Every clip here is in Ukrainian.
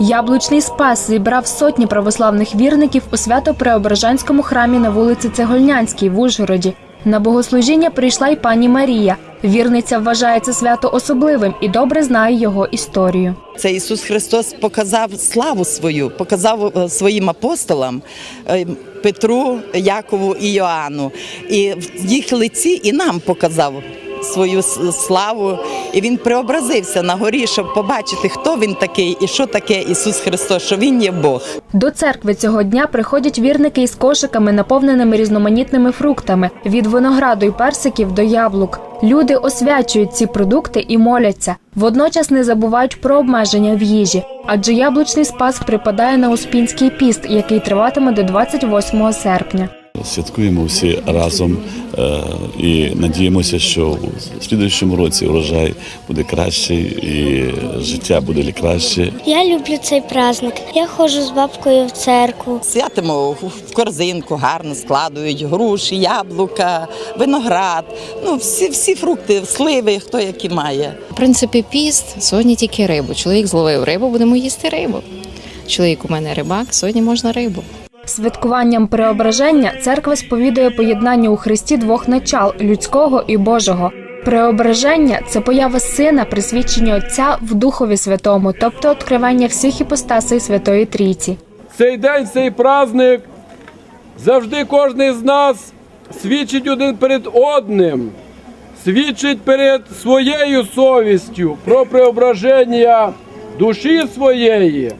Яблучний спас зібрав сотні православних вірників у свято-преображенському храмі на вулиці Цегольнянській в Ужгороді. На богослужіння прийшла й пані Марія. Вірниця вважає це свято особливим і добре знає його історію. Це Ісус Христос показав славу свою, показав е, своїм апостолам е, Петру, Якову і Йоанну. І в їх лиці і нам показав свою славу. І він преобразився на горі, щоб побачити, хто він такий і що таке Ісус Христос, що Він є Бог. До церкви цього дня приходять вірники із кошиками, наповненими різноманітними фруктами від винограду й персиків до яблук. Люди освячують ці продукти і моляться. Водночас не забувають про обмеження в їжі, адже яблучний спас припадає на Успінський піст, який триватиме до 28 серпня. Святкуємо всі разом е, і надіємося, що у слідуючому році урожай буде кращий і життя буде краще. Я люблю цей праздник. Я ходжу з бабкою в церкву. Святимо в корзинку, гарно складують груші, яблука, виноград, ну всі, всі фрукти, сливи, хто які має. В принципі, піст сьогодні тільки рибу. Чоловік зловив рибу, будемо їсти рибу. Чоловік у мене рибак, сьогодні можна рибу. Святкуванням преображення церква сповідує поєднання у Христі двох начал людського і Божого. Преображення це поява сина, присвідчення Отця в Духові Святому, тобто відкривання всіх іпостасей Святої Трійці. Цей день, цей праздник завжди кожен з нас свідчить один перед одним, свідчить перед своєю совістю про преображення душі своєї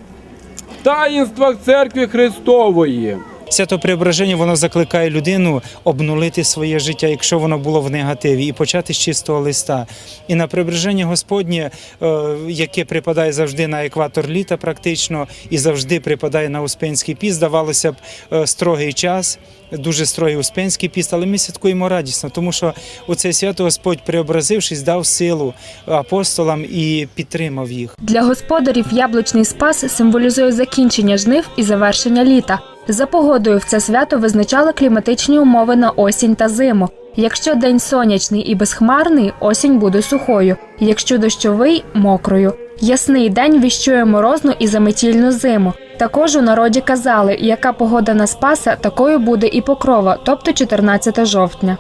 таїнствах церкви Христової. Свято Преображення воно закликає людину обнулити своє життя, якщо воно було в негативі, і почати з чистого листа. І на Преображення Господнє, е, яке припадає завжди на екватор літа, практично, і завжди припадає на Успенський піст, здавалося б, е, строгий час, дуже строгий Успенський піст, але ми святкуємо радісно, тому що у це свято Господь, преобразившись, дав силу апостолам і підтримав їх. Для господарів яблучний спас символізує закінчення жнив і завершення літа. За погодою в це свято визначали кліматичні умови на осінь та зиму. Якщо день сонячний і безхмарний, осінь буде сухою. Якщо дощовий мокрою. Ясний день віщує морозну і заметільну зиму. Також у народі казали, яка погода на спаса, такою буде і покрова, тобто 14 жовтня.